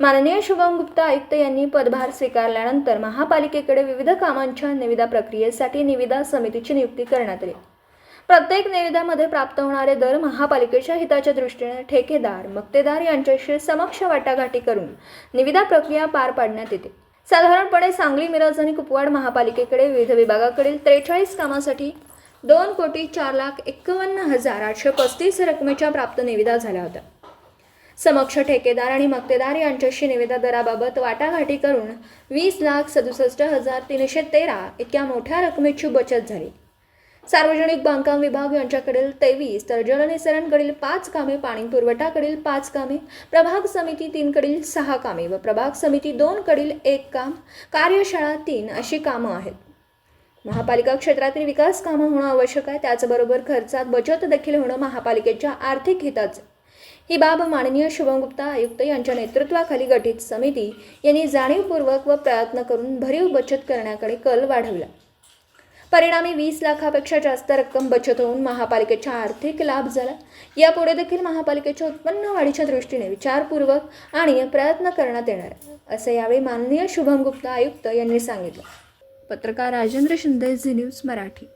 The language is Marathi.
माननीय शुभम गुप्ता आयुक्त यांनी पदभार स्वीकारल्यानंतर महापालिकेकडे विविध कामांच्या निविदा प्रक्रियेसाठी निविदा समितीची नियुक्ती करण्यात आली. प्रत्येक निविदामध्ये प्राप्त होणारे दर महापालिकेच्या हिताच्या दृष्टीने ठेकेदार मक्तेदार यांच्याशी समक्ष वाटाघाटी करून निविदा प्रक्रिया पार पाडण्यात येते. साधारणपणे सांगली मिरज आणि कुपवाड महापालिकेकडे विविध विभागाकडील त्रेचाळीस कामासाठी दोन कोटी चार लाख एक्कावन्न हजार आठशे पस्तीस रकमेच्या प्राप्त निविदा झाल्या होत्या. समक्ष ठेकेदार आणि मक्तेदार यांच्याशी निविदा दराबाबत वाटाघाटी करून वीस लाख सदुसष्ट हजार तीनशे तेरा इतक्या मोठ्या रकमेची बचत झाली. सार्वजनिक बांधकाम विभाग यांच्याकडील तेवीस तर जलनिसरणकडील पाच कामे पाणी पुरवठाकडील पाच कामे प्रभाग समिती तीनकडील सहा कामे व प्रभाग समिती दोनकडील एक काम कार्यशाळा तीन अशी कामं आहेत. महापालिका क्षेत्रातील विकास कामं होणं आवश्यक आहे. त्याचबरोबर खर्चात बचत देखील होणं महापालिकेच्या आर्थिक हिताचं ही बाब माननीय शुभम गुप्ता आयुक्त यांच्या नेतृत्वाखाली गठीत समिती यांनी जाणीवपूर्वक व प्रयत्न करून भरीव बचत करण्याकडे कल वाढवला. परिणामी वीस लाखापेक्षा जास्त रक्कम बचत होऊन महापालिकेचा आर्थिक लाभ झाला. यापुढे देखील महापालिकेच्या उत्पन्न वाढीच्या दृष्टीने विचारपूर्वक आणि प्रयत्न करण्यात येणार आहे. असे यावेळी माननीय शुभम गुप्ता आयुक्त यांनी सांगितलं. पत्रकार राजेंद्र शिंदे झी न्यूज मराठी.